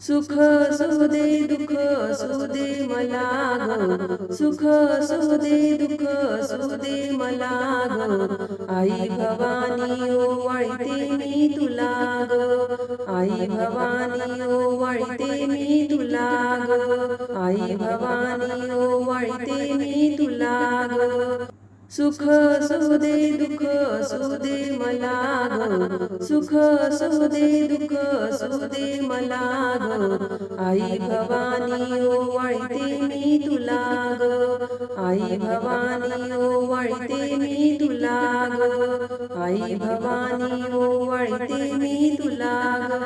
सुख असू दे दुःख असू दे मला ग. सुख असू दे दुःख असू दे मला ग. आई भवानी वाळते मी तुला ग. आई भवानी वाळते मी तुला ग. आई भवानी वाळते मी तुला ग. सुख असू दे दुःख असू दे मला ग. सुख असू दे दुःख असू दे मला ग. आई भवानी वळते मी तुला ग. आई भवानी वळते मी तुला ग. आई भवानी वळते मी तुला ग.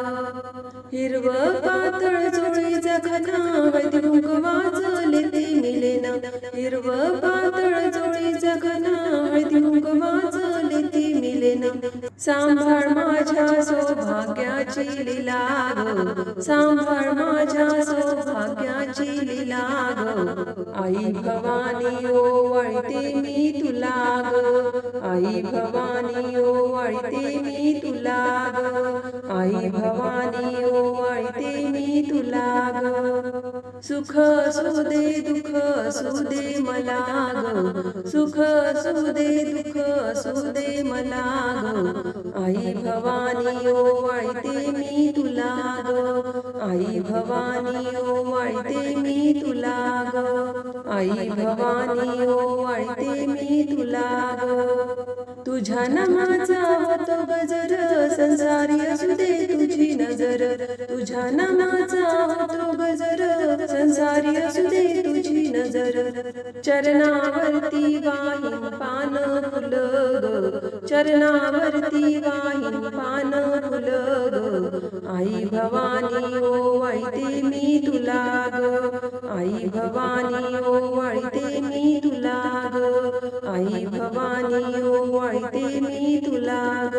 हिरव पातळ चोळीचा खना वैद्युक वाचले ते मिलेन. हिरव सांभाळ माझ्या सौभाग्याची लीला गो. सांभाळ माझ्या सौभाग्याची लीला गो. आई भवानी ओ वळते मी तुला गो. आई भवानी ओ वळते मी तुला गो. आई भवानी ओ वळते मी तुला गो. सुख असू दे दुःख असू दे मला ग. सुख असू दे दुःख असू दे मला ग. आई भवानी वाळते मी तुला ग. आई भवानी वाळते मी तुला ग. आई भवानी ओवाळते मी तुला ग. तुझ्या नामाचा होतो गजर संसारी असू दे तुझी नजर. तुझ्या नामाचा होतो संसारी असू दे तुझी नजर. चरणावरती वाहीन पान फुल चरणावरती वाहीन पान फुल आई भवानी ओ ओवाळते मी तुला ग. आई भवानी ओवाळते मी तुला ग. आई भवानी ओवाळते मी तुला ग.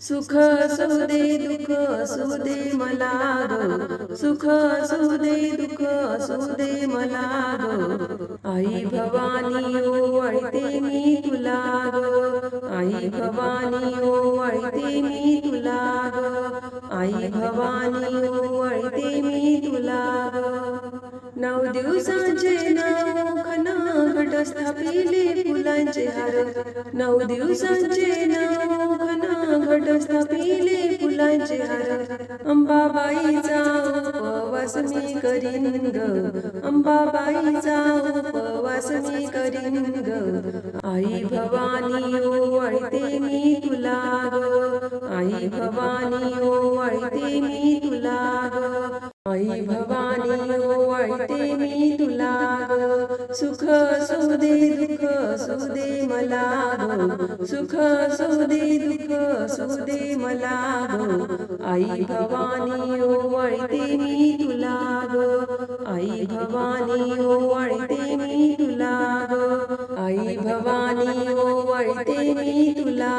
सुख असू दे दुःख असू दे मला ग. सुख असू दे दुःख असू दे मला ग. आई भवानी ओवाळते मी तुला ग. आई भवानी ओवाळते मी तुला ग. आई भवानी ओ नऊ दिवसांचे नाव खना घट स्थापिले फुलांचे हार. नऊ दिवसांचे नाव खना घट स्थापिले फुलांचे हार. अंबाबाईचा उपवास मी करीन ग. अंबाबाईचा उपवास मी करीन ग. आई भवानी ओ ओवाळते मी तुला ग. आई भवानी ओ ओवाळते मी आई भवानी ओवाळते मी तुला सुख असू दे दुःख असू दे मला सुख असू दे दुःख असू दे मला आई भवानी ओवाळते मी तुला आई भवानी ओवाळते मी तुला आई भवानी ओवाळते मी तुला